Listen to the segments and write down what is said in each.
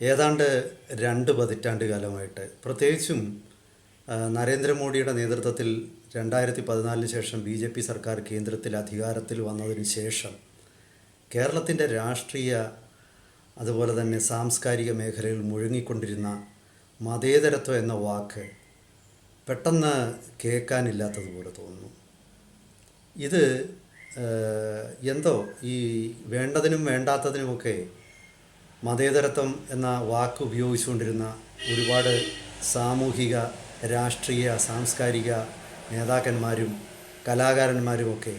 ഏതാണ്ട് രണ്ട് പതിറ്റാണ്ട് കാലമായിട്ട്. പ്രത്യേകിച്ചും നരേന്ദ്രമോദിയുടെ നേതൃത്വത്തിൽ രണ്ടായിരത്തി പതിനാലിന് ശേഷം ബി ജെ പി സർക്കാർ കേന്ദ്രത്തിൽ അധികാരത്തിൽ വന്നതിന് ശേഷം കേരളത്തിന്റെ രാഷ്ട്രീയ അതുപോലെ തന്നെ സാംസ്കാരിക മേഖലയിൽ മുഴുങ്ങിക്കൊണ്ടിരുന്ന മതേതരത്വം എന്ന വാക്ക് പെട്ടെന്ന് കേൾക്കാനില്ലാത്തതുപോലെ തോന്നുന്നു. ഇത് എന്തോ ഈ വേണ്ടതിനും വേണ്ടാത്തതിനുമൊക്കെ മതേതരത്വം എന്ന വാക്ക് ഉപയോഗിച്ചുകൊണ്ടിരുന്ന ഒരുപാട് സാമൂഹിക രാഷ്ട്രീയ സാംസ്കാരിക നേതാക്കന്മാരും കലാകാരന്മാരുമൊക്കെ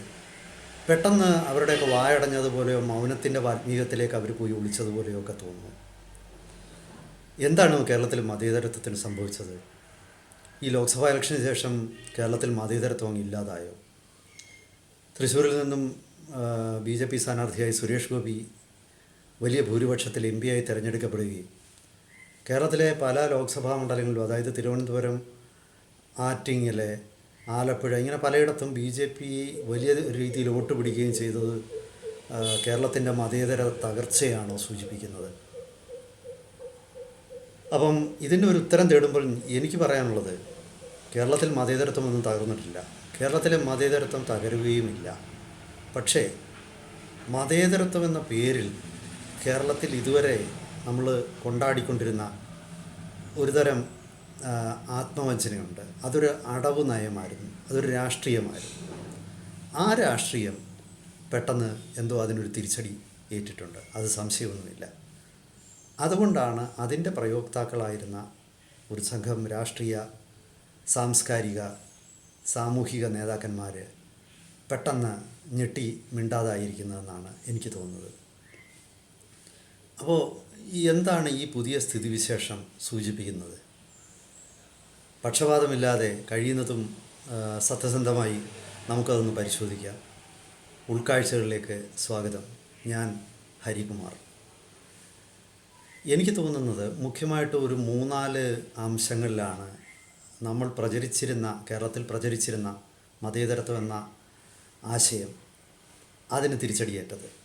പെട്ടെന്ന് അവരുടെയൊക്കെ വായടഞ്ഞതുപോലെയോ മൗനത്തിന്റെ വാത്മീകത്തിലേക്ക് അവർ പോയി ഒളിച്ചതുപോലെയോ ഒക്കെ തോന്നുന്നു. എന്താണ് കേരളത്തിൽ മതേതരത്വത്തിന് സംഭവിച്ചത്? ഈ ലോക്സഭാ ഇലക്ഷന് ശേഷം കേരളത്തിൽ മതേതരത്വം ഇല്ലാതായോ? തൃശ്ശൂരിൽ നിന്നും ബി ജെ പി സ്ഥാനാർത്ഥിയായി സുരേഷ് ഗോപി വലിയ ഭൂരിപക്ഷത്തിൽ എം ആയി തിരഞ്ഞെടുക്കപ്പെടുകയും. കേരളത്തിലെ പല ലോക്സഭാ മണ്ഡലങ്ങളിലും അതായത് തിരുവനന്തപുരം ആറ്റിങ്ങൽ ആലപ്പുഴ ഇങ്ങനെ പലയിടത്തും ബി ജെ പി വലിയ രീതിയിൽ വോട്ട് പിടിക്കുകയും ചെയ്തത് കേരളത്തിന്റെ മതേതര തകർച്ചയാണോ സൂചിപ്പിക്കുന്നത്? അപ്പം ഇതിന്റെ ഒരു ഉത്തരം തേടുമ്പോൾ എനിക്ക് പറയാനുള്ളത് കേരളത്തിൽ മതേതരത്വം ഒന്നും തകർന്നിട്ടില്ല. കേരളത്തിലെ മതേതരത്വം തകരുകയുമില്ല. പക്ഷേ മതേതരത്വം എന്ന പേരിൽ കേരളത്തിൽ ഇതുവരെ നമ്മൾ കൊണ്ടാടിക്കൊണ്ടിരുന്ന ഒരുതരം ആത്മവഞ്ചനയുണ്ട്. അതൊരു അടവ് നയമായിരുന്നു. അതൊരു രാഷ്ട്രീയമായിരുന്നു. ആ രാഷ്ട്രീയം പെട്ടെന്ന് എന്തോ അതിനൊരു തിരിച്ചടി ഏറ്റിട്ടുണ്ട്. അത് സംശയമൊന്നുമില്ല. അതുകൊണ്ടാണ് അതിന്റെ പ്രയോക്താക്കളായിരുന്ന ഒരു സംഘം രാഷ്ട്രീയ സാംസ്കാരിക സാമൂഹിക നേതാക്കന്മാർ പെട്ടെന്ന് ഞെട്ടി മിണ്ടാതായിരിക്കുന്നതെന്നാണ് എനിക്ക് തോന്നുന്നത്. അപ്പോൾ എന്താണ് ഈ പുതിയ സ്ഥിതിവിശേഷം സൂചിപ്പിക്കുന്നത്? പക്ഷപാതമില്ലാതെ കഴിയുന്നതും സത്യസന്ധമായി നമുക്കതൊന്ന് പരിശോധിക്കാം. ഉൾക്കാഴ്ചകളിലേക്ക് സ്വാഗതം. ഞാൻ ഹരികുമാർ. എനിക്ക് തോന്നുന്നത് മുഖ്യമായിട്ട് ഒരു മൂന്നാൽ അംശങ്ങളിലാണ് നമ്മൾ പ്രചരിച്ചിരുന്ന കേരളത്തിൽ പ്രചരിച്ചിരുന്ന മതേതരത്വം എന്ന ആശയം അതിന് തിരിച്ചടിയേറ്റത്.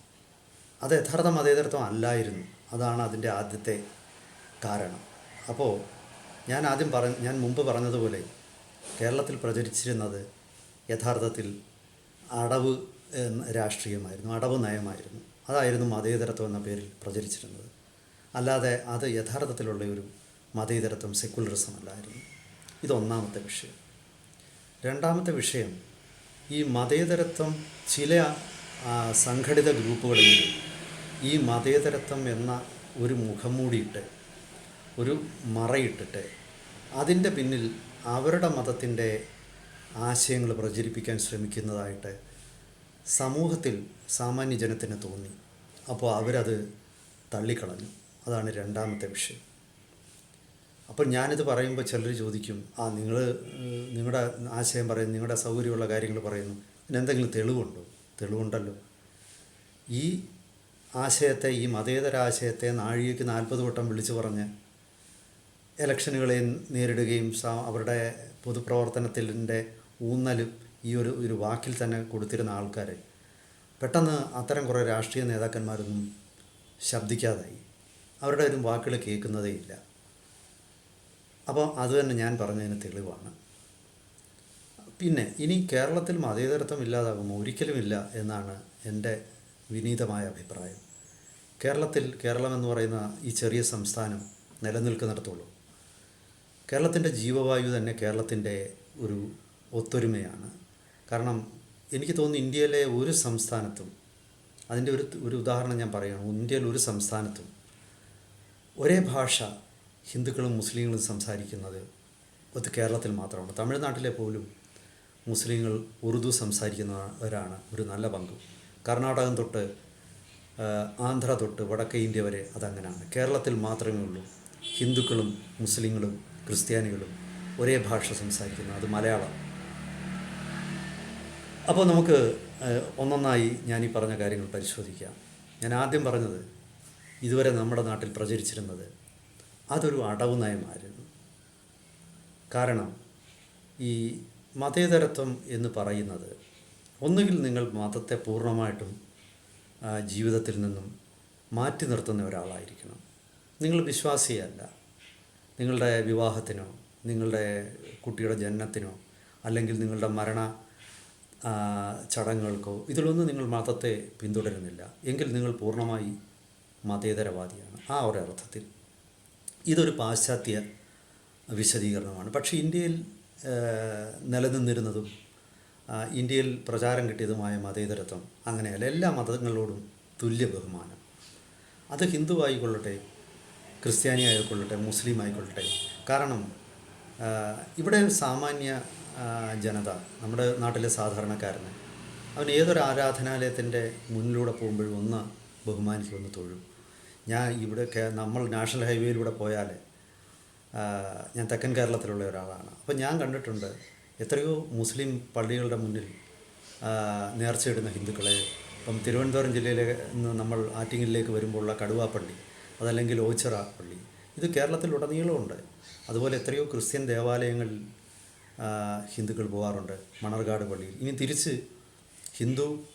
അത് യഥാർത്ഥ മതേതരത്വം അല്ലായിരുന്നു. അതാണ് അതിന്റെ ആദ്യത്തെ കാരണം. അപ്പോൾ ഞാൻ ആദ്യം പറ ഞാൻ മുമ്പ് പറഞ്ഞതുപോലെ കേരളത്തിൽ പ്രചരിച്ചിരുന്നത് യഥാർത്ഥത്തിൽ അടവ് രാഷ്ട്രീയമായിരുന്നു അടവ് നയമായിരുന്നു. അതായിരുന്നു മതേതരത്വം എന്ന പേരിൽ പ്രചരിച്ചിരുന്നത്. അല്ലാതെ അത് യഥാർത്ഥത്തിലുള്ള ഒരു മതേതരത്വം സെക്കുലറിസം അല്ലായിരുന്നു ഇതൊന്നാമത്തെ വിഷയം. രണ്ടാമത്തെ വിഷയം ഈ മതേതരത്വം ചില സംഘടിത ഗ്രൂപ്പുകളെങ്കിലും ഈ മതേതരത്വം എന്ന ഒരു മുഖംമൂടിയിട്ട് ഒരു മറയിട്ടിട്ട് അതിന്റെ പിന്നിൽ അവരുടെ മതത്തിന്റെ ആശയങ്ങൾ പ്രചരിപ്പിക്കാൻ ശ്രമിക്കുന്നതായിട്ട് സമൂഹത്തിൽ സാമാന്യ ജനത്തിന് തോന്നി. അപ്പോൾ അവരത് തള്ളിക്കളഞ്ഞു. അതാണ് രണ്ടാമത്തെ വിഷയം. അപ്പോൾ ഞാനിത് പറയുമ്പോൾ ചിലർ ചോദിക്കും ആ നിങ്ങൾ നിങ്ങളുടെ ആശയം പറയുന്നു നിങ്ങളുടെ സൗകര്യമുള്ള കാര്യങ്ങൾ പറയുന്നു. ഇതിന് എന്തെങ്കിലും തെളിവുണ്ടോ? തെളിവുണ്ടല്ലോ. ഈ ആശയത്തെ ഈ മതേതര ആശയത്തെ നാഴികയ്ക്ക് നാൽപ്പത് വട്ടം വിളിച്ചു പറഞ്ഞ് ഇലക്ഷനുകളെ നേരിടുകയും അവരുടെ പൊതുപ്രവർത്തനത്തിന്റെ ഊന്നലും ഈ ഒരു ഒരു വാക്കിൽ തന്നെ കൊടുത്തിരുന്ന ആൾക്കാർ പെട്ടെന്ന് അത്തരം കുറേ രാഷ്ട്രീയ നേതാക്കന്മാരൊന്നും ശബ്ദിക്കാതായി. അവരുടെ ഒരു വാക്കുകൾ കേൾക്കുന്നതേയില്ല. അപ്പോൾ അത് തന്നെ ഞാൻ പറഞ്ഞതിന് തെളിവാണ്. പിന്നെ ഇനി കേരളത്തിൽ മതേതരത്വം ഇല്ലാതാകുമോ? ഒരിക്കലുമില്ല എന്നാണ് എന്റെ വിനീതമായ അഭിപ്രായം. കേരളത്തിൽ കേരളം എന്ന് പറയുന്ന ഈ ചെറിയ സംസ്ഥാനം നിലനിൽക്കുന്നിടത്തോളം കേരളത്തിന്റെ ജീവവായു തന്നെ കേരളത്തിന്റെ ഒരു ഒത്തൊരുമയാണ്. കാരണം എനിക്ക് തോന്നുന്നു ഇന്ത്യയിലെ ഒരു സംസ്ഥാനത്തും അതിന്റെ ഒരു ഒരു ഉദാഹരണം ഞാൻ പറയുകയാണ്. ഇന്ത്യയിൽ ഒരു സംസ്ഥാനത്തും ഒരേ ഭാഷ ഹിന്ദുക്കളും മുസ്ലിങ്ങളും സംസാരിക്കുന്നത് അത് കേരളത്തിൽ മാത്രമാണ്. തമിഴ്നാട്ടിലെ പോലും മുസ്ലിങ്ങൾ ഉറുദു സംസാരിക്കുന്നവരാണ് ഒരു നല്ല പങ്കും. കർണാടകം തൊട്ട് ആന്ധ്ര തൊട്ട് വടക്കേ ഇന്ത്യ വരെ അതങ്ങനെയാണ് കേരളത്തിൽ മാത്രമേ ഉള്ളൂ. ഹിന്ദുക്കളും മുസ്ലിങ്ങളും ക്രിസ്ത്യാനികളും ഒരേ ഭാഷ സംസാരിക്കുന്നു അത് മലയാളം. അപ്പോൾ നമുക്ക് ഒന്നൊന്നായി ഞാൻ ഈ പറഞ്ഞ കാര്യങ്ങൾ പരിശോധിക്കാം. ഞാൻ ആദ്യം പറഞ്ഞത് ഇതുവരെ നമ്മുടെ നാട്ടിൽ പ്രചരിച്ചിരുന്നത് അതൊരു അടവ് നയമായിരുന്നു. കാരണം ഈ മതേതരത്വം എന്ന് പറയുന്നത് ഒന്നുകിൽ നിങ്ങൾ മതത്തെ പൂർണമായിട്ടും ജീവിതത്തിൽ നിന്നും മാറ്റി നിർത്തുന്ന ഒരാളായിരിക്കണം. നിങ്ങൾ വിശ്വാസിയല്ല. നിങ്ങളുടെ വിവാഹത്തിനോ നിങ്ങളുടെ കുട്ടിയുടെ ജനനത്തിനോ അല്ലെങ്കിൽ നിങ്ങളുടെ മരണ ചടങ്ങുകൾക്കോ ഇതിലൊന്നും നിങ്ങൾ മതത്തെ പിന്തുടരുന്നില്ല. എങ്കിൽ നിങ്ങൾ പൂർണമായി മതേതരവാദിയാണ്. ആ ഒരർത്ഥത്തിൽ ഇതൊരു പാശ്ചാത്യ വിശദീകരണമാണ്. പക്ഷേ ഇന്ത്യയിൽ നിലനിന്നിരുന്നതും ഇന്ത്യയിൽ പ്രചാരം കിട്ടിയതുമായ മതേതരത്വം അങ്ങനെയല്ല എല്ലാ മതങ്ങളോടും തുല്യ ബഹുമാനം. അത് ഹിന്ദു ആയിക്കൊള്ളട്ടെ ക്രിസ്ത്യാനി ആയിക്കൊള്ളട്ടെ മുസ്ലിം ആയിക്കൊള്ളട്ടെ കാരണം ഇവിടെ സാമാന്യ ജനത നമ്മുടെ നാട്ടിലെ സാധാരണക്കാരന് അവൻ ഏതൊരു ആരാധനാലയത്തിന്റെ മുന്നിലൂടെ പോകുമ്പോഴും ഒന്ന് ബഹുമാനിച്ചു ഒന്ന് തൊഴും. ഞാൻ ഇവിടെ നമ്മൾ നാഷണൽ ഹൈവേയിലൂടെ പോയാൽ ഞാൻ തെക്കൻ കേരളത്തിലുള്ള ഒരാളാണ്. അപ്പോൾ ഞാൻ കണ്ടിട്ടുണ്ട് എത്രയോ മുസ്ലിം പള്ളികളുടെ മുന്നിൽ നേർച്ചയിടുന്ന ഹിന്ദുക്കളെ. ഇപ്പം തിരുവനന്തപുരം ജില്ലയിലെ നിന്ന് നമ്മൾ ആറ്റിങ്ങലിലേക്ക് വരുമ്പോഴുള്ള കടുവാപ്പള്ളി അതല്ലെങ്കിൽ ഓച്ചിറ പള്ളി. ഇത് കേരളത്തിലുടനീളമുണ്ട്. അതുപോലെ എത്രയോ ക്രിസ്ത്യൻ ദേവാലയങ്ങളിൽ ഹിന്ദുക്കൾ പോകാറുണ്ട് മണർകാട് പള്ളിയിൽ. ഇനി തിരിച്ച് ഹിന്ദു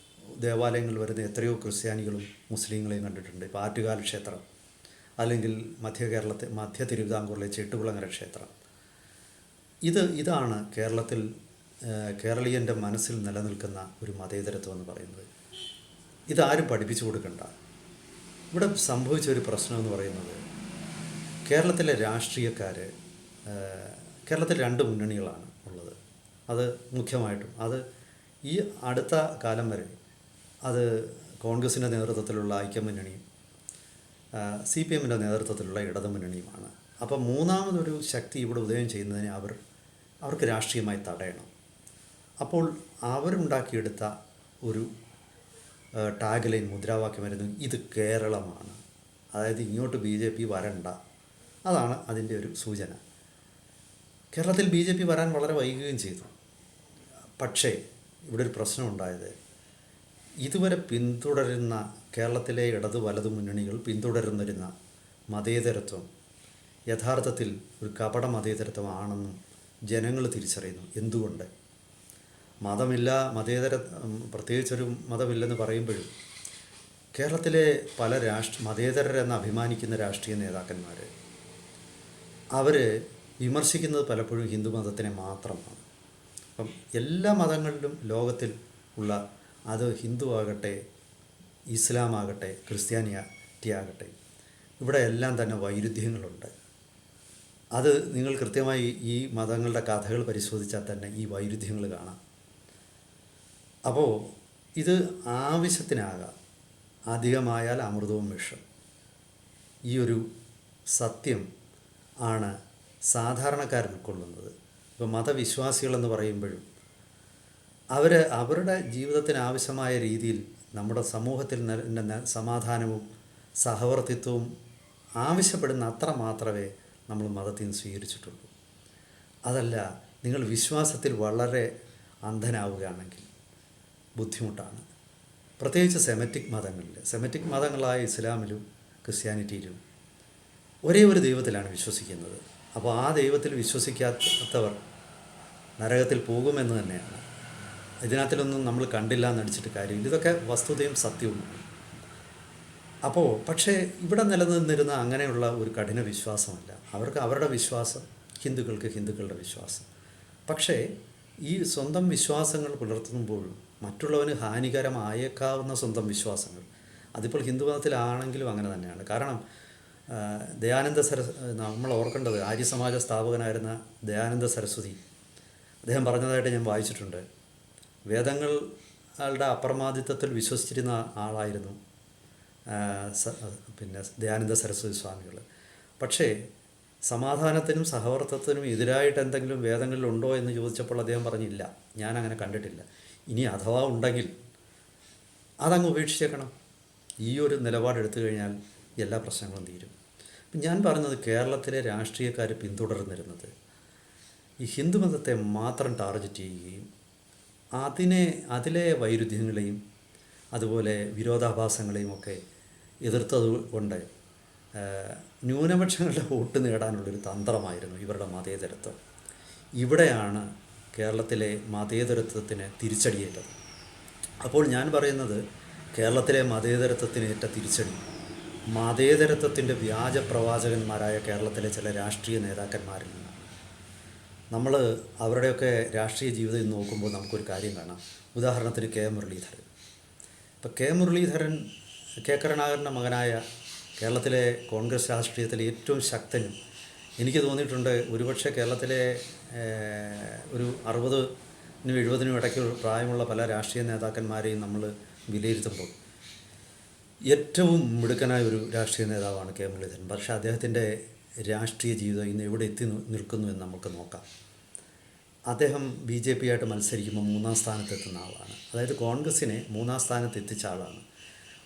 ദേവാലയങ്ങളിൽ വരുന്ന എത്രയോ ക്രിസ്ത്യാനികളും മുസ്ലിങ്ങളെയും കണ്ടിട്ടുണ്ട്. ഇപ്പോൾ ആറ്റുകാൽ ക്ഷേത്രം. അല്ലെങ്കിൽ മധ്യ കേരളത്തെ മധ്യ തിരുവിതാംകൂറിലെ ചെട്ടുകുളങ്ങര ക്ഷേത്രം. ഇത് ഇതാണ് കേരളത്തിൽ കേരളീയന്റെ മനസ്സിൽ നിലനിൽക്കുന്ന ഒരു മതേതരത്വം എന്ന് പറയുന്നത്. ഇതാരും പഠിപ്പിച്ചു കൊടുക്കണ്ട. ഇവിടെ സംഭവിച്ച ഒരു പ്രശ്നം എന്ന് പറയുന്നത് കേരളത്തിലെ രാഷ്ട്രീയക്കാർ കേരളത്തിൽ രണ്ട് മുന്നണികളാണ് ഉള്ളത്. അത് മുഖ്യമായിട്ടും അത് ഈ അടുത്ത കാലം വരെ അത് കോൺഗ്രസിന്റെ നേതൃത്വത്തിലുള്ള ഐക്യമുന്നണിയും സി പി എമ്മിന്റെ നേതൃത്വത്തിലുള്ള ഇടതുമുന്നണിയുമാണ്. അപ്പോൾ മൂന്നാമതൊരു ശക്തി ഇവിടെ ഉദയം ചെയ്യുന്നതിനെ അവർ അവർക്ക് രാഷ്ട്രീയമായി തടയണം. അപ്പോൾ അവരുണ്ടാക്കിയെടുത്ത ഒരു ടാഗ് ലൈൻ മുദ്രാവാക്യമായിരുന്നു ഇത് കേരളമാണ്. അതായത് ഇങ്ങോട്ട് ബി ജെ പി വരണ്ട. അതാണ് അതിന്റെ ഒരു സൂചന. കേരളത്തിൽ ബി ജെ പി വരാൻ വളരെ വൈകുകയും ചെയ്തു. പക്ഷേ ഇവിടെ ഒരു പ്രശ്നം ഉണ്ടായത് ഇതുവരെ പിന്തുടരുന്ന കേരളത്തിലെ ഇടതു വലതു മുന്നണികൾ പിന്തുടരുന്നിരുന്ന മതേതരത്വം യഥാർത്ഥത്തിൽ ഒരു കപട മതേതരത്വമാണെന്നും ജനങ്ങൾ തിരിച്ചറിയുന്നു. എന്തുകൊണ്ട്? മതമില്ല മതേതര പ്രത്യേകിച്ചൊരു മതമില്ലെന്ന് പറയുമ്പോഴും കേരളത്തിലെ പല രാഷ്ട്ര മതേതരരെന്ന് അഭിമാനിക്കുന്ന രാഷ്ട്രീയ നേതാക്കന്മാർ അവർ വിമർശിക്കുന്നത് പലപ്പോഴും ഹിന്ദു മതത്തിനെ മാത്രമാണ്. അപ്പം എല്ലാ മതങ്ങളിലും ലോകത്തിൽ ഉള്ള അത് ഹിന്ദു ആകട്ടെ ഇസ്ലാം ആകട്ടെ ക്രിസ്ത്യാനിറ്റി ആകട്ടെ ഇവിടെ എല്ലാം തന്നെ വൈരുദ്ധ്യങ്ങളുണ്ട്. അത് നിങ്ങൾ കൃത്യമായി ഈ മതങ്ങളുടെ കഥകൾ പരിശോധിച്ചാൽ തന്നെ ഈ വൈരുദ്ധ്യങ്ങൾ കാണാം. അപ്പോൾ ഇത് ആവശ്യത്തിനാകാം. അധികമായാൽ അമൃതവും വിഷം. ഈ ഒരു സത്യം ആണ് സാധാരണക്കാരൻ ഉൾക്കൊള്ളുന്നത്. ഇപ്പോൾ മതവിശ്വാസികളെന്ന് പറയുമ്പോഴും അവർ അവരുടെ ജീവിതത്തിന് ആവശ്യമായ രീതിയിൽ നമ്മുടെ സമൂഹത്തിൽ സമാധാനവും സഹവർത്തിത്വവും ആവശ്യപ്പെടുന്ന അത്ര മാത്രമേ നമ്മൾ മതത്തിൽ നിന്ന് സ്വീകരിച്ചിട്ടുള്ളൂ. അതല്ല നിങ്ങൾ വിശ്വാസത്തിൽ വളരെ അന്ധനാവുകയാണെങ്കിൽ ബുദ്ധിമുട്ടാണ്. പ്രത്യേകിച്ച് സെമറ്റിക് മതങ്ങളിൽ സെമറ്റിക് മതങ്ങളായ ഇസ്ലാമിലും ക്രിസ്ത്യാനിറ്റിയിലും ഒരേ ഒരു ദൈവത്തിലാണ് വിശ്വസിക്കുന്നത്. അപ്പോൾ ആ ദൈവത്തിൽ വിശ്വസിക്കാത്തവർ നരകത്തിൽ പോകുമെന്ന് തന്നെയാണ്. ഇതിനകത്തിലൊന്നും നമ്മൾ കണ്ടില്ല എന്നടിച്ചിട്ട് കാര്യമില്ല. ഇതൊക്കെ വസ്തുതയും സത്യവുമാണ് അപ്പോൾ പക്ഷേ ഇവിടെ നിലനിന്നിരുന്ന അങ്ങനെയുള്ള ഒരു കഠിന വിശ്വാസമല്ല. അവർക്ക് അവരുടെ വിശ്വാസം ഹിന്ദുക്കൾക്ക് ഹിന്ദുക്കളുടെ വിശ്വാസം. പക്ഷേ ഈ സ്വന്തം വിശ്വാസങ്ങൾ പുലർത്തുമ്പോൾ മറ്റുള്ളവന് ഹാനികരമായേക്കാവുന്ന സ്വന്തം വിശ്വാസങ്ങൾ. അതിപ്പോൾ ഹിന്ദുമതത്തിലാണെങ്കിലും അങ്ങനെ തന്നെയാണ്. കാരണം ദയാനന്ദ സരസ് നമ്മൾ ഓർക്കേണ്ടത് ആര്യസമാജ സ്ഥാപകനായിരുന്ന ദയാനന്ദ സരസ്വതി. അദ്ദേഹം പറഞ്ഞതായിട്ട് ഞാൻ വായിച്ചിട്ടുണ്ട്. വേദങ്ങളുടെ അപ്രമാദിത്വത്തിൽ വിശ്വസിച്ചിരുന്ന ആളായിരുന്നു പിന്നെ ദയാനന്ദ സരസ്വതി സ്വാമികൾ. പക്ഷേ സമാധാനത്തിനും സഹവർത്തത്തിനും എതിരായിട്ട് എന്തെങ്കിലും വേദങ്ങളിൽ ഉണ്ടോ എന്ന് ചോദിച്ചപ്പോൾ അദ്ദേഹം പറഞ്ഞില്ല ഞാൻ അങ്ങനെ കണ്ടിട്ടില്ല. ഇനി അഥവാ ഉണ്ടെങ്കിൽ അതങ്ങ് ഉപേക്ഷിച്ചേക്കണം. ഈ ഒരു നിലപാടെടുത്തു കഴിഞ്ഞാൽ എല്ലാ പ്രശ്നങ്ങളും തീരും. ഞാൻ പറഞ്ഞത് കേരളത്തിലെ രാഷ്ട്രീയക്കാർ പിന്തുടർന്നിരുന്നത് ഈ ഹിന്ദുമതത്തെ മാത്രം ടാർഗറ്റ് ചെയ്യുകയും അതിനെ അതിലെ വൈരുദ്ധ്യങ്ങളെയും അതുപോലെ വിരോധാഭാസങ്ങളെയും ഒക്കെ എതിർത്തത് കൊണ്ട് ന്യൂനപക്ഷങ്ങളുടെ വോട്ട് നേടാനുള്ളൊരു തന്ത്രമായിരുന്നു ഇവരുടെ മതേതരത്വം. ഇവിടെയാണ് കേരളത്തിലെ മതേതരത്വത്തിന് തിരിച്ചടിയേറ്റത്. അപ്പോൾ ഞാൻ പറയുന്നത് കേരളത്തിലെ മതേതരത്വത്തിനേറ്റ തിരിച്ചടി. മതേതരത്വത്തിന്റെ വ്യാജ പ്രവാചകന്മാരായ കേരളത്തിലെ ചില രാഷ്ട്രീയ നേതാക്കന്മാരിൽ നിന്നാണ് നമ്മൾ അവരുടെയൊക്കെ രാഷ്ട്രീയ ജീവിതം നോക്കുമ്പോൾ നമുക്കൊരു കാര്യം കാണാം. ഉദാഹരണത്തിന് കെ മുരളീധരൻ. ഇപ്പം കെ മുരളീധരൻ കെ കരുണാകരന്റെ മകനായ കേരളത്തിലെ കോൺഗ്രസ് രാഷ്ട്രീയത്തിലെ ഏറ്റവും ശക്തനും. എനിക്ക് തോന്നിയിട്ടുണ്ട് ഒരുപക്ഷെ കേരളത്തിലെ ഒരു അറുപതിനും എഴുപതിനും ഇടയ്ക്ക് പ്രായമുള്ള പല രാഷ്ട്രീയ നേതാക്കന്മാരെയും നമ്മൾ വിലയിരുത്തുമ്പോൾ ഏറ്റവും മിടുക്കനായ ഒരു രാഷ്ട്രീയ നേതാവാണ് കെ മുരളീധരൻ. പക്ഷേ അദ്ദേഹത്തിന്റെ രാഷ്ട്രീയ ജീവിതം ഇന്ന് എവിടെ എത്തി നിൽക്കുന്നു എന്ന് നമുക്ക് നോക്കാം. അദ്ദേഹം ബി ജെ പി ആയിട്ട് മത്സരിക്കുമ്പോൾ മൂന്നാം സ്ഥാനത്തെത്തുന്ന ആളാണ്. അതായത് കോൺഗ്രസിനെ മൂന്നാം സ്ഥാനത്ത് എത്തിച്ച ആളാണ്.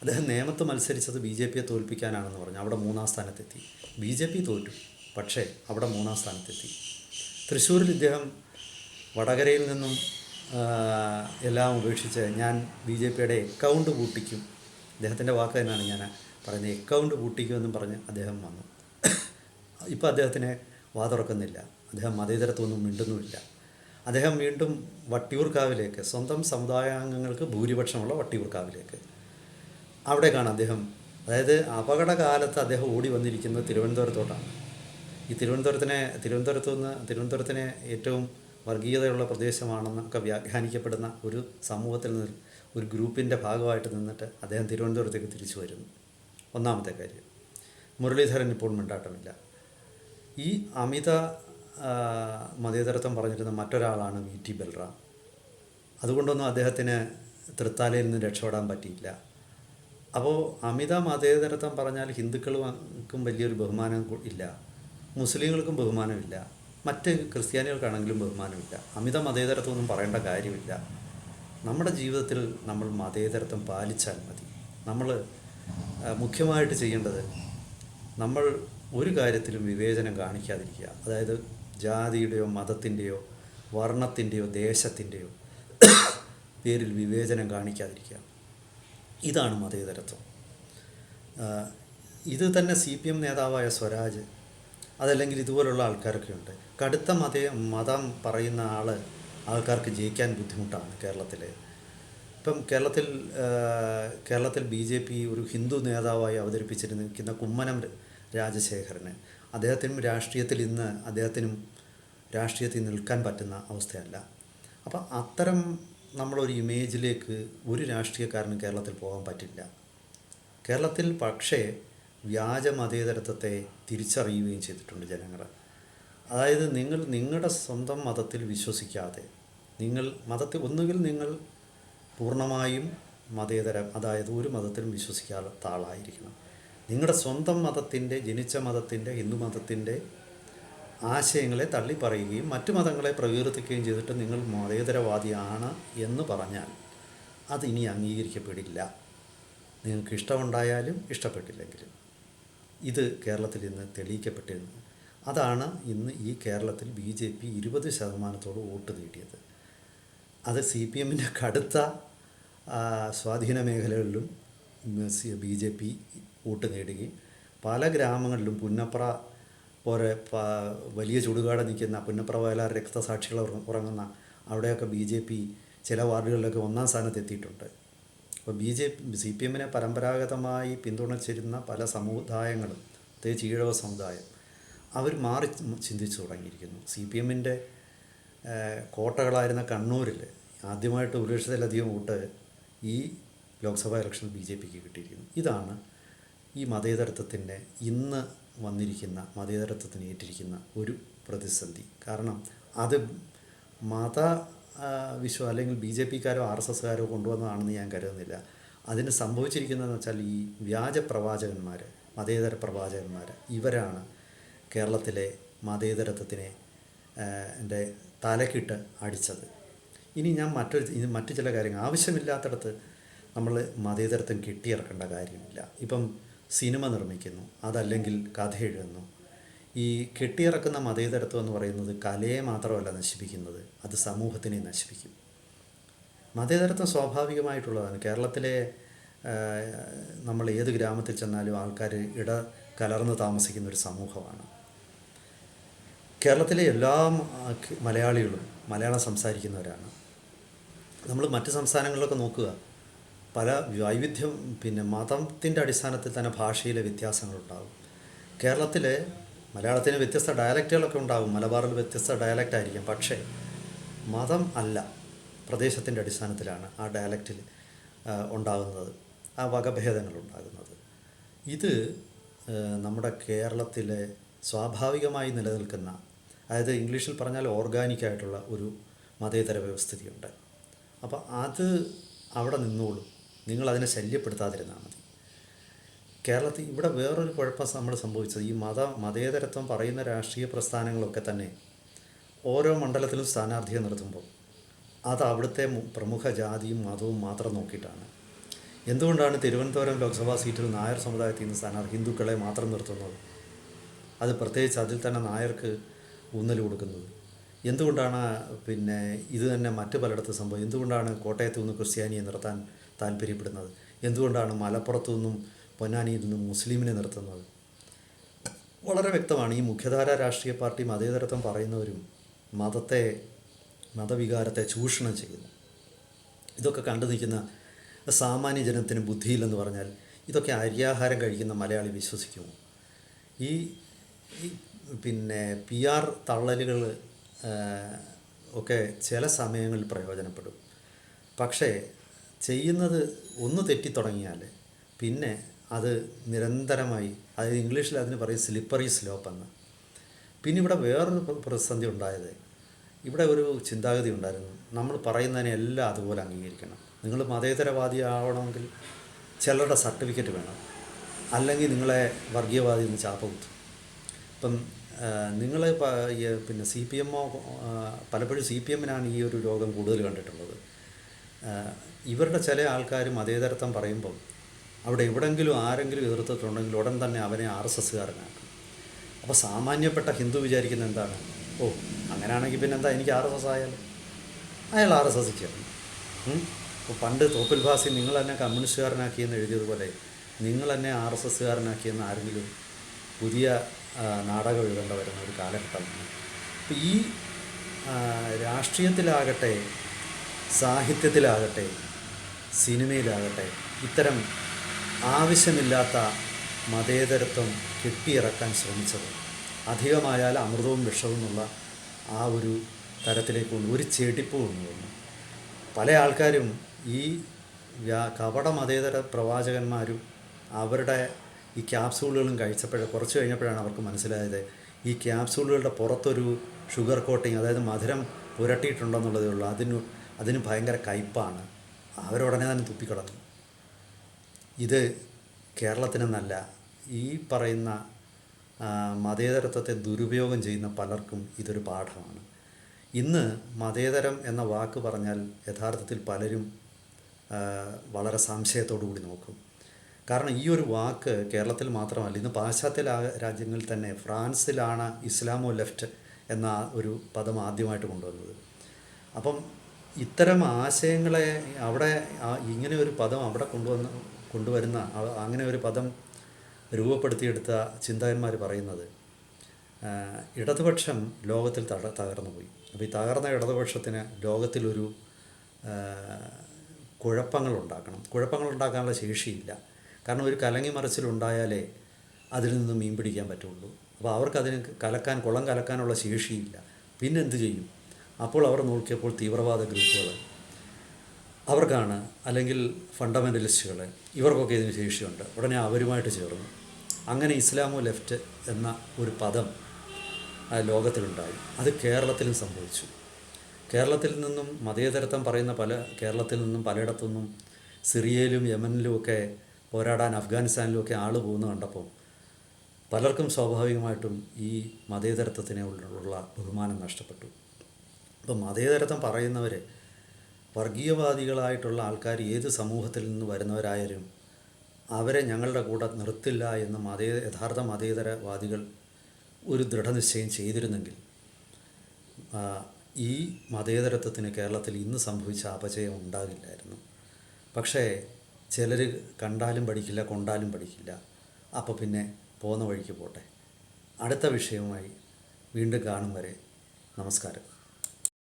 അദ്ദേഹം നേമത്ത് മത്സരിച്ചത് ബി ജെ പിയെ തോൽപ്പിക്കാനാണെന്ന് പറഞ്ഞു. അവിടെ മൂന്നാം സ്ഥാനത്തെത്തി. ബി ജെ പി തോറ്റു. പക്ഷേ അവിടെ മൂന്നാം സ്ഥാനത്തെത്തി. തൃശ്ശൂരിൽ ഇദ്ദേഹം വടകരയിൽ നിന്നും എല്ലാം ഉപേക്ഷിച്ച് ഞാൻ ബി ജെ പിയുടെ അക്കൗണ്ട് പൂട്ടിക്കും. അദ്ദേഹത്തിന്റെ വാക്ക് തന്നെയാണ് ഞാൻ പറയുന്നത് അക്കൗണ്ട് പൂട്ടിക്കുമെന്നും പറഞ്ഞ് അദ്ദേഹം വന്നു. ഇപ്പോൾ അദ്ദേഹത്തിന് വാതുറക്കുന്നില്ല. അദ്ദേഹം മതേതരത്വമൊന്നും മിണ്ടുന്നുമില്ല. അദ്ദേഹം വീണ്ടും വട്ടിയൂർക്കാവിലേക്ക് സ്വന്തം സമുദായാംഗങ്ങൾക്ക് ഭൂരിപക്ഷമുള്ള വട്ടിയൂർക്കാവിലേക്ക്. അവിടേക്കാണ് അദ്ദേഹം അതായത് അപകടകാലത്ത് അദ്ദേഹം ഓടി വന്നിരിക്കുന്നത് തിരുവനന്തപുരത്തോട്ടാണ്. ഈ തിരുവനന്തപുരത്തിനെ തിരുവനന്തപുരത്തു നിന്ന് തിരുവനന്തപുരത്തിനെ ഏറ്റവും വർഗീയതയുള്ള പ്രദേശമാണെന്നൊക്കെ വ്യാഖ്യാനിക്കപ്പെടുന്ന ഒരു സമൂഹത്തിൽ നിന്ന് ഒരു ഗ്രൂപ്പിന്റെ ഭാഗമായിട്ട് നിന്നിട്ട് അദ്ദേഹം തിരുവനന്തപുരത്തേക്ക് തിരിച്ചു വരുന്നു. ഒന്നാമത്തെ കാര്യം മുരളീധരൻ ഇപ്പോൾ മിണ്ടാട്ടമില്ല. ഈ അമിത മതേതരത്വം പറഞ്ഞിരുന്ന മറ്റൊരാളാണ് വി ടി ബൽറാം. അതുകൊണ്ടൊന്നും അദ്ദേഹത്തിന് തൃത്താലയിൽ നിന്ന് രക്ഷപ്പെടാൻ പറ്റിയില്ല. അപ്പോൾ അമിത മതേതരത്വം പറഞ്ഞാൽ ഹിന്ദുക്കൾക്കും വലിയൊരു ബഹുമാനം ഇല്ല. മുസ്ലിങ്ങൾക്കും ബഹുമാനമില്ല. മറ്റ് ക്രിസ്ത്യാനികൾക്കാണെങ്കിലും ബഹുമാനമില്ല. അമിത മതേതരത്വം ഒന്നും പറയേണ്ട കാര്യമില്ല. നമ്മുടെ ജീവിതത്തിൽ നമ്മൾ മതേതരത്വം പാലിച്ചാൽ മതി. നമ്മൾ മുഖ്യമായിട്ട് ചെയ്യേണ്ടത് നമ്മൾ ഒരു കാര്യത്തിലും വിവേചനം കാണിക്കാതിരിക്കുക. അതായത് ജാതിയുടെയോ മതത്തിന്റെയോ വർണത്തിന്റെയോ ദേശത്തിന്റെയോ പേരിൽ വിവേചനം കാണിക്കാതിരിക്കുക. ഇതാണ് മതേതരത്വം. ഇത് തന്നെ സി പി എം നേതാവായ സ്വരാജ് അതല്ലെങ്കിൽ ഇതുപോലുള്ള ആൾക്കാരൊക്കെ ഉണ്ട്. കടുത്ത മതേ മതം പറയുന്ന ആൾ ആൾക്കാർക്ക് ജയിക്കാൻ ബുദ്ധിമുട്ടാണ് കേരളത്തിൽ ഇപ്പം കേരളത്തിൽ കേരളത്തിൽ ബി ജെ പി ഒരു ഹിന്ദു നേതാവായി അവതരിപ്പിച്ചിരിക്കുന്ന കുമ്മനം രാജശേഖരന്. അദ്ദേഹത്തിനും രാഷ്ട്രീയത്തിൽ ഇന്ന് അദ്ദേഹത്തിനും രാഷ്ട്രീയത്തിൽ നിൽക്കാൻ പറ്റുന്ന അവസ്ഥയല്ല. അപ്പോൾ അത്തരം നമ്മളൊരു ഇമേജിലേക്ക് ഒരു രാഷ്ട്രീയക്കാരനും കേരളത്തിൽ പോകാൻ പറ്റില്ല. കേരളത്തിൽ പക്ഷേ വ്യാജ മതേതരത്വത്തെ തിരിച്ചറിയുകയും ചെയ്തിട്ടുണ്ട് ജനങ്ങൾ അതായത് നിങ്ങൾ നിങ്ങളുടെ സ്വന്തം മതത്തിൽ വിശ്വസിക്കാതെ നിങ്ങൾ മതത്തിൽ ഒന്നുകിൽ നിങ്ങൾ പൂർണമായും മതേതരം അതായത് ഒരു മതത്തിലും വിശ്വസിക്കാത്ത ആളായിരിക്കണം. നിങ്ങളുടെ സ്വന്തം മതത്തിന്റെ ജനിച്ച മതത്തിന്റെ ഹിന്ദു മതത്തിന്റെ ആശയങ്ങളെ തള്ളി പറയുകയും മറ്റു മതങ്ങളെ പ്രകീർത്തിക്കുകയും ചെയ്തിട്ട് നിങ്ങൾ മതേതരവാദിയാണ് എന്ന് പറഞ്ഞാൽ അത് ഇനി അംഗീകരിക്കപ്പെടില്ല. നിങ്ങൾക്ക് ഇഷ്ടമുണ്ടായാലും ഇഷ്ടപ്പെട്ടില്ലെങ്കിലും. ഇത് കേരളത്തിൽ ഇന്ന് തെളിയിക്കപ്പെട്ടിരുന്നു അതാണ് ഇന്ന് ഈ കേരളത്തിൽ ബി ജെ പി ഇരുപത് ശതമാനത്തോട് വോട്ട് നേടിയത്. അത് സി പി എമ്മിന്റെ കടുത്ത സ്വാധീന മേഖലകളിലും ബി ജെ പി വോട്ട് നേടുകയും പല ഗ്രാമങ്ങളിലും പുന്നപ്ര പോലെ വലിയ ചുടുകാട് നിൽക്കുന്ന പുന്നപ്ര വയലാർ രക്തസാക്ഷികൾ ഉറങ്ങുന്ന അവിടെയൊക്കെ ബി ജെ പി ചില വാർഡുകളിലൊക്കെ ഒന്നാം സ്ഥാനത്ത് എത്തിയിട്ടുണ്ട്. അപ്പോൾ B J P C P എമ്മിനെ പരമ്പരാഗതമായി പിന്തുണച്ചിരുന്ന പല സമുദായങ്ങളും പ്രത്യേകിച്ച് ഈഴവ സമുദായം അവർ മാറി ചിന്തിച്ചു തുടങ്ങിയിരിക്കുന്നു. സി പി എമ്മിന്റെ കോട്ടകളായിരുന്ന കണ്ണൂരിൽ ആദ്യമായിട്ട് ഒരു ലക്ഷത്തിലധികം വോട്ട് ഈ ലോക്സഭാ ഇലക്ഷനിൽ ബി ജെ പിക്ക് കിട്ടിയിരിക്കുന്നു. ഇതാണ് ഈ മതേതരത്വത്തിന്റെ ഇന്ന് വന്നിരിക്കുന്ന മതേതരത്വത്തിന് ഏറ്റിരിക്കുന്ന ഒരു പ്രതിസന്ധി. കാരണം അത് മത വിശ്വ അല്ലെങ്കിൽ ബി ജെ പിക്കാരോ ആർ എസ് എസ്കാരോ കൊണ്ടുവന്നതാണെന്ന് ഞാൻ കരുതുന്നില്ല. അതിന് സംഭവിച്ചിരിക്കുന്നതെന്ന് വെച്ചാൽ ഈ വ്യാജ പ്രവാചകന്മാർ മതേതര പ്രവാചകന്മാർ ഇവരാണ് കേരളത്തിലെ മതേതരത്വത്തിനെ എന്റെ ന്റെ തലക്കിട്ട് അടിച്ചത്. ഇനി ഞാൻ മറ്റൊരു മറ്റു ചില കാര്യങ്ങൾ. ആവശ്യമില്ലാത്തടത്ത് നമ്മൾ മതേതരത്വം കെട്ടിയിറക്കേണ്ട കാര്യമില്ല. ഇപ്പം സിനിമ നിർമ്മിക്കുന്നു അതല്ലെങ്കിൽ കഥ എഴുതുന്നു. ഈ കെട്ടിയിറക്കുന്ന മതേതരത്വം എന്ന് പറയുന്നത് കലയെ മാത്രമല്ല നശിപ്പിക്കുന്നത് അത് സമൂഹത്തിനെ നശിപ്പിക്കും. മതേതരത്വം സ്വാഭാവികമായിട്ടുള്ളതാണ്. കേരളത്തിലെ നമ്മൾ ഏത് ഗ്രാമത്തിൽ ചെന്നാലും ആൾക്കാർ ഇട കലർന്ന് താമസിക്കുന്ന ഒരു സമൂഹമാണ്. കേരളത്തിലെ എല്ലാ മലയാളികളും മലയാളം സംസാരിക്കുന്നവരാണ്. നമ്മൾ മറ്റ് സംസ്ഥാനങ്ങളിലൊക്കെ നോക്കുക. പല വൈവിധ്യം പിന്നെ മതത്തിന്റെ അടിസ്ഥാനത്തിൽ തന്നെ ഭാഷയിലെ വ്യത്യാസങ്ങളുണ്ടാകും. കേരളത്തിൽ മലയാളത്തിന് വ്യത്യസ്ത ഡയലക്റ്റുകളൊക്കെ ഉണ്ടാകും. മലബാറിൽ വ്യത്യസ്ത ഡയലക്റ്റ് ആയിരിക്കും. പക്ഷേ മതം അല്ല പ്രദേശത്തിന്റെ അടിസ്ഥാനത്തിലാണ് ആ ഡയലക്റ്റിൽ ഉണ്ടാകുന്നത്. ആ വകഭേദങ്ങൾ ഉണ്ടാകുന്നത്. ഇത് നമ്മുടെ കേരളത്തിലെ സ്വാഭാവികമായി നിലനിൽക്കുന്ന അതായത് ഇംഗ്ലീഷിൽ പറഞ്ഞാൽ ഓർഗാനിക്കായിട്ടുള്ള ഒരു മതേതര വ്യവസ്ഥിതിയുണ്ട്. അപ്പോൾ അത് അവിടെ നിന്നോളും. നിങ്ങളതിനെ ശല്യപ്പെടുത്താതിരുന്നാൽ മതി. കേരളത്തിൽ ഇവിടെ വേറൊരു കുഴപ്പം നമ്മൾ സംഭവിച്ചത്. ഈ മത മതേതരത്വം പറയുന്ന രാഷ്ട്രീയ പ്രസ്ഥാനങ്ങളൊക്കെ തന്നെ ഓരോ മണ്ഡലത്തിലും സ്ഥാനാർത്ഥിയെ നിർത്തുമ്പോൾ അത് അവിടുത്തെ പ്രമുഖ ജാതിയും മതവും മാത്രം നോക്കിയിട്ടാണ്. എന്തുകൊണ്ടാണ് തിരുവനന്തപുരം ലോക്സഭാ സീറ്റിൽ നായർ സമുദായത്തിൽ നിന്ന് സ്ഥാനാർത്ഥി ഹിന്ദുക്കളെ മാത്രം നിർത്തുന്നത്? അത് പ്രത്യേകിച്ച് അതിൽ തന്നെ നായർക്ക് ഊന്നൽ കൊടുക്കുന്നത്. എന്തുകൊണ്ടാണ് പിന്നെ ഇത് തന്നെ മറ്റ് പലയിടത്ത് സംഭവം? എന്തുകൊണ്ടാണ് കോട്ടയത്ത് നിന്ന് ക്രിസ്ത്യാനിയെ നിർത്താൻ താല്പര്യപ്പെടുന്നത്. എന്തുകൊണ്ടാണ് മലപ്പുറത്തു നിന്നും പൊന്നാനിയിൽ നിന്നും മുസ്ലിമിനെ നിർത്തുന്നത്? വളരെ വ്യക്തമാണ്. ഈ മുഖ്യധാര രാഷ്ട്രീയ പാർട്ടി മതേതരത്വം പറയുന്നവരും മതത്തെ മതവികാരത്തെ ചൂഷണം ചെയ്യുന്നു. ഇതൊക്കെ കണ്ടു നിൽക്കുന്ന സാമാന്യ ജനത്തിന് ബുദ്ധിയില്ലെന്ന് പറഞ്ഞാൽ ഇതൊക്കെ അരിയാഹാരം കഴിക്കുന്ന മലയാളി വിശ്വസിക്കുമോ? ഈ പിന്നെ പി ആർ തള്ളലുകൾ ഒക്കെ ചില സമയങ്ങളിൽ പ്രയോജനപ്പെടും. പക്ഷേ ചെയ്യുന്നത് ഒന്ന് തെറ്റിത്തുടങ്ങിയാൽ പിന്നെ അത് നിരന്തരമായി അതായത് ഇംഗ്ലീഷിൽ അതിന് പറയും സ്ലിപ്പറി സ്ലോപ്പ് എന്ന്. പിന്നെ ഇവിടെ വേറൊരു പ്ര- പ്രതിസന്ധി ഉണ്ടായത് ഇവിടെ ഒരു ചിന്താഗതി ഉണ്ടായിരുന്നു. നമ്മൾ പറയുന്നതിനെ എല്ലാം അതുപോലെ അംഗീകരിക്കണം. നിങ്ങൾ മതേതരവാദി ആവണമെങ്കിൽ ചിലരുടെ സർട്ടിഫിക്കറ്റ് വേണം. അല്ലെങ്കിൽ നിങ്ങളെ വർഗീയവാദി എന്ന് ചാപ്പ കുത്തും. ഇപ്പം നിങ്ങൾ പിന്നെ സി പി എമ്മോ പലപ്പോഴും സി പി എമ്മിനാണ് ഈ ഒരു രോഗം കൂടുതൽ കണ്ടിട്ടുള്ളത്. ഇവരുടെ ചില ആൾക്കാർ മതേതരത്വം പറയുമ്പം അവിടെ എവിടെങ്കിലും ആരെങ്കിലും എതിർത്തിട്ടുണ്ടെങ്കിൽ ഉടൻ തന്നെ അവനെ ആർ എസ് എസ്സുകാരനാക്കും. അപ്പോൾ സാമാന്യപ്പെട്ട ഹിന്ദു വിചാരിക്കുന്ന എന്താണ്? ഓ അങ്ങനെയാണെങ്കിൽ പിന്നെ എന്താ എനിക്ക് ആർ എസ് എസ് ആയാലും അയാൾ ആർ എസ് എസ് ചേർന്നു ഇപ്പോൾ പണ്ട് തോപ്പിൽ ഭാസി നിങ്ങൾ എന്നെ കമ്മ്യൂണിസ്റ്റുകാരനാക്കിയെന്ന് എഴുതിയതുപോലെ നിങ്ങൾ എന്നെ ആർ എസ് എസ്സുകാരനാക്കിയെന്ന് ആരെങ്കിലും പുതിയ നാടകം എഴുതേണ്ട വരുന്ന ഒരു കാലഘട്ടമാണ്. അപ്പോൾ ഈ രാഷ്ട്രീയത്തിലാകട്ടെ സാഹിത്യത്തിലാകട്ടെ സിനിമയിലാകട്ടെ ഇത്തരം ആവശ്യമില്ലാത്ത മതേതരത്വം കെട്ടിയിറക്കാൻ ശ്രമിച്ചത്. അധികമായാൽ അമൃതവും വിഷവും എന്നുള്ള ആ ഒരു തരത്തിലേക്ക് കൊണ്ട് ഒരു ചെടിപ്പ് കൊണ്ടുവന്നു പല ആൾക്കാരും ഈ കപട മതേതര പ്രവാചകന്മാരും അവരുടെ ഈ ക്യാപ്സൂളുകളും കഴിച്ചപ്പോഴേ കുറച്ച് കഴിഞ്ഞപ്പോഴാണ് അവർക്ക് മനസ്സിലായത് ഈ ക്യാപ്സൂളുകളുടെ പുറത്തൊരു ഷുഗർ കോട്ടിങ് അതായത് മധുരം പുരട്ടിയിട്ടുണ്ടെന്നുള്ളതേ ഉള്ളൂ. അതിന് അതിന് ഭയങ്കര കയ്പാണ്. അവരുടനെ തന്നെ തുപ്പിക്കളഞ്ഞു ഇത് കേരളത്തിനെന്നല്ല ഈ പറയുന്ന മതേതരത്വത്തെ ദുരുപയോഗം ചെയ്യുന്ന പലർക്കും ഇതൊരു പാഠമാണ്. ഇന്ന് മതേതരം എന്ന വാക്ക് പറഞ്ഞാൽ യഥാർത്ഥത്തിൽ പലരും വളരെ കൂടി നോക്കും. കാരണം ഈ ഒരു വാക്ക് കേരളത്തിൽ മാത്രമല്ല ഇന്ന് പാശ്ചാത്യ രാജ്യങ്ങളിൽ തന്നെ ഫ്രാൻസിലാണ് ഇസ്ലാമോ ലെഫ്റ്റ് എന്ന ഒരു പദം ആദ്യമായിട്ട് കൊണ്ടുവന്നത്. അപ്പം ഇത്തരം ആശയങ്ങളെ അവിടെ ഇങ്ങനെ ഒരു പദം അവിടെ കൊണ്ടുവന്ന് കൊണ്ടുവരുന്ന അങ്ങനെ ഒരു പദം രൂപപ്പെടുത്തിയെടുത്ത ചിന്തകന്മാർ പറയുന്നത് ഇടതുപക്ഷം ലോകത്തിൽ തട തകർന്നു പോയി. അപ്പോൾ ഈ തകർന്ന ഇടതുപക്ഷത്തിന് ലോകത്തിലൊരു കുഴപ്പങ്ങൾ ഉണ്ടാക്കണം കുഴപ്പങ്ങൾ ഉണ്ടാക്കാനുള്ള ശേഷിയില്ല. കാരണം ഒരു കലങ്ങി മറിച്ചിലുണ്ടായാലേ അതിൽ നിന്ന് മീൻ പിടിക്കാൻ പറ്റുള്ളൂ അപ്പോൾ അവർക്കതിന് കലക്കാൻ കുളം കലക്കാനുള്ള ശേഷിയില്ല. പിന്നെന്ത് ചെയ്യും? അപ്പോൾ അവർ നോക്കിയപ്പോൾ തീവ്രവാദ ഗ്രൂപ്പുകൾ അവർക്കാണ് അല്ലെങ്കിൽ ഫണ്ടമെന്റലിസ്റ്റുകൾ ഇവർക്കൊക്കെ ഇതിന് ശേഷിയുണ്ട്. ഉടനെ അവരുമായിട്ട് ചേർന്നു. അങ്ങനെ ഇസ്ലാമോ ലെഫ്റ്റ് എന്ന ഒരു പദം ലോകത്തിലുണ്ടായി. അത് കേരളത്തിലും സംഭവിച്ചു. കേരളത്തിൽ നിന്നും മതേതരത്വം പറയുന്ന പല കേരളത്തിൽ നിന്നും പലയിടത്തു നിന്നും സിറിയയിലും യമനിലുമൊക്കെ പോരാടാൻ അഫ്ഗാനിസ്ഥാനിലുമൊക്കെ ആൾ പോകുന്ന കണ്ടപ്പോൾ പലർക്കും സ്വാഭാവികമായിട്ടും ഈ മതേതരത്വത്തിനുള്ള ബഹുമാനം നഷ്ടപ്പെട്ടു. ഇപ്പം മതേതരത്വം പറയുന്നവർ വർഗീയവാദികളായിട്ടുള്ള ആൾക്കാർ ഏത് സമൂഹത്തിൽ നിന്ന് വരുന്നവരായാലും അവരെ ഞങ്ങളുടെ കൂടെ നിർത്തില്ല എന്ന് മതേ യഥാർത്ഥ മതേതരവാദികൾ ഒരു ദൃഢനിശ്ചയം ചെയ്തിരുന്നെങ്കിൽ ഈ മതേതരത്വത്തിന് കേരളത്തിൽ ഇന്ന് സംഭവിച്ച അപചയം ഉണ്ടാകില്ലായിരുന്നു. പക്ഷേ ചിലർ കണ്ടാലും പഠിക്കില്ല കൊണ്ടാലും പഠിക്കില്ല. അപ്പോൾ പിന്നെ പോകുന്ന വഴിക്ക് പോട്ടെ. അടുത്ത വിഷയവുമായി വീണ്ടും കാണും വരെ. നമസ്കാരം.